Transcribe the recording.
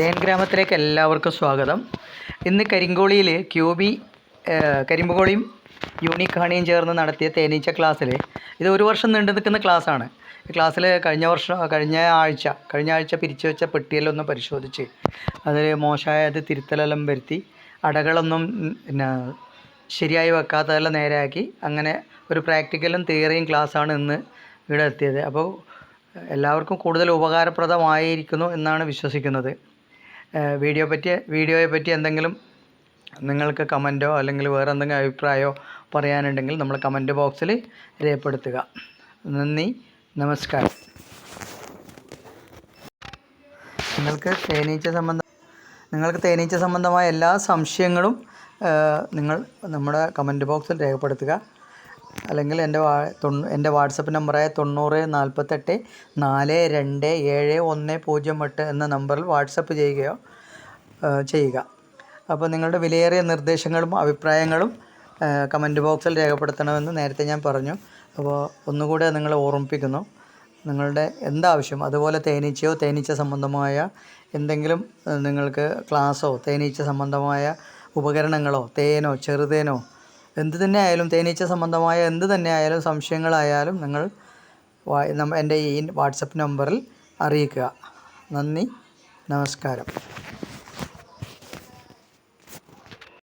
തേൻ ഗ്രാമത്തിലേക്ക് എല്ലാവർക്കും സ്വാഗതം. ഇന്ന് കരിങ്കോളിയിൽ ക്യൂബി കരിമ്പുകോളിയും യൂണിക് ഹണിയും ചേർന്ന് നടത്തിയ തേനീച്ച ക്ലാസ്സിൽ ഇത് ഒരു വർഷം നീണ്ടു നിൽക്കുന്ന ക്ലാസ്സാണ്. ഈ ക്ലാസ്സിൽ കഴിഞ്ഞ വർഷം കഴിഞ്ഞ ആഴ്ച കഴിഞ്ഞ ആഴ്ച പിരിച്ചു വെച്ച പെട്ടിയെല്ലാം ഒന്ന് പരിശോധിച്ച് അതിൽ മോശമായത് തിരുത്തലെല്ലാം വരുത്തി അടകളൊന്നും പിന്നെ ശരിയായി വെക്കാത്തതെല്ലാം നേരെയാക്കി അങ്ങനെ ഒരു പ്രാക്ടിക്കലും തിയറിയും ക്ലാസ്സാണ് ഇന്ന് ഇവിടെ എത്തിയത്. അപ്പോൾ എല്ലാവർക്കും കൂടുതൽ ഉപകാരപ്രദമായിരിക്കുന്നു എന്നാണ് വിശ്വസിക്കുന്നത്. വീഡിയോ പറ്റി വീഡിയോയെ പറ്റി എന്തെങ്കിലും നിങ്ങൾക്ക് കമന്റോ അല്ലെങ്കിൽ വേറെ എന്തെങ്കിലും അഭിപ്രായമോ പറയാനുണ്ടെങ്കിൽ നമ്മൾ കമന്റ് ബോക്സിൽ രേഖപ്പെടുത്തുക. നന്ദി നമസ്കാരം. നിങ്ങൾക്ക് തേനീച്ച സംബന്ധം നിങ്ങൾക്ക് തേനീച്ച സംബന്ധമായ എല്ലാ സംശയങ്ങളും നിങ്ങൾ നമ്മുടെ കമന്റ് ബോക്സിൽ രേഖപ്പെടുത്തുക. അല്ലെങ്കിൽ എന്റെ വാ എന്റെ വാട്സപ്പ് നമ്പറായ തൊണ്ണൂറ് നാൽപ്പത്തെട്ട് നാല് രണ്ട് ഏഴ് ഒന്ന് പൂജ്യം എട്ട് എന്ന നമ്പറിൽ വാട്സപ്പ് ചെയ്യുകയോ ചെയ്യുക. അപ്പോൾ നിങ്ങളുടെ വിലയേറിയ നിർദ്ദേശങ്ങളും അഭിപ്രായങ്ങളും കമന്റ് ബോക്സിൽ രേഖപ്പെടുത്തണമെന്ന് നേരത്തെ ഞാൻ പറഞ്ഞു. അപ്പോൾ ഒന്നുകൂടെ നിങ്ങളെ ഓർമ്മിപ്പിക്കുന്നു. നിങ്ങളുടെ എന്താവശ്യം? അതുപോലെ തേനീച്ചയോ തേനീച്ച സംബന്ധമായ എന്തെങ്കിലും നിങ്ങൾക്ക് ക്ലാസ്സോ തേനീച്ച സംബന്ധമായ ഉപകരണങ്ങളോ തേനോ ചെറുതേനോ എന്ത് തന്നെ ആയാലും തേനീച്ച സംബന്ധമായ എന്ത് തന്നെ ആയാലും സംശയങ്ങളായാലും നിങ്ങൾ എന്റെ ഈ വാട്സപ്പ് നമ്പറിൽ അറിയിക്കുക. നന്ദി. നമസ്കാരം.